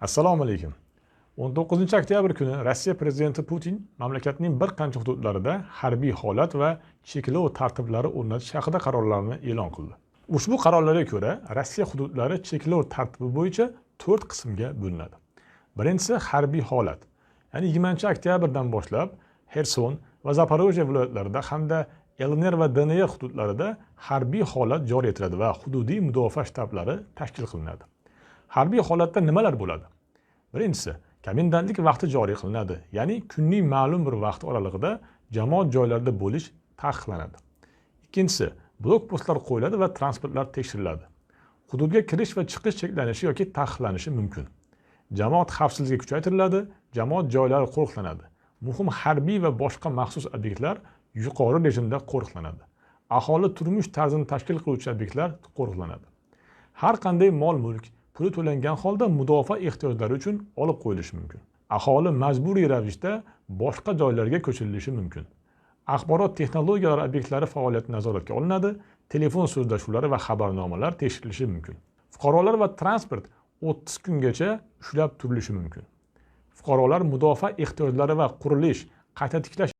assalomu alaykum. 19 oktyabr kuni rossiya prezidenti putin mamlakatning bir qancha hududlarida harbiy holat va cheklov tartiblari o'rnatish haqida qarorlarni e'lon qildi. Ushbu qarorlarga ko'ra rossiya hududlari cheklov tartibi bo'yicha to'rt qismga bo'linadi. Birinchisi harbiy holat. Ya'ni 20 oktyabrdan boshlab xerson va zaporojye viloyatlarida hamda elner va dnr hududlarida harbiy holat joriy etiladi va hududiy mudofaa shtablari tashkil qilinadi. Harbiy holatda nimalar bo'ladi birinchisi komendantlik vaqti joriy qilinadi ya'ni kunning ma'lum bir vaqti oralig'ida jamoat joylarida bo'lish taqiqlanadi. Ikkinchisi blokpostlar qo'yiladi va transportlar tekshiriladi. Hududga kirish va chiqish cheklanishi yoki taqiqlanishi mumkin. Jamoat xavfsizligi kuchaytiriladi jamoat joylari qo'riqlanadi. Muhim harbiy va boshqa maxsus obyektlar yuqori rejimda qo'riqlanadi. Aholi turmush tarzini tashkil qiluvchi obyektlar qo'riqlanadi. Har qanday mol mulk puli to'langan holda mudofaa ehtiyojlari uchun olib qo'yilishi mumkin. Aholi majburiy ravishda boshqa joylarga ko'chirilishi mumkin. Axborot texnologiyalari obyektlari faoliyati nazoratga olinadi telefon so'zlashuvlari va xabarnomalar tekshirilishi mumkin. Fuqarolar va transport o'ttiz kungacha ushlab turilishi mumkin. Fuqarolar mudofaa ehtiyojlari va qurilish qayta tiklash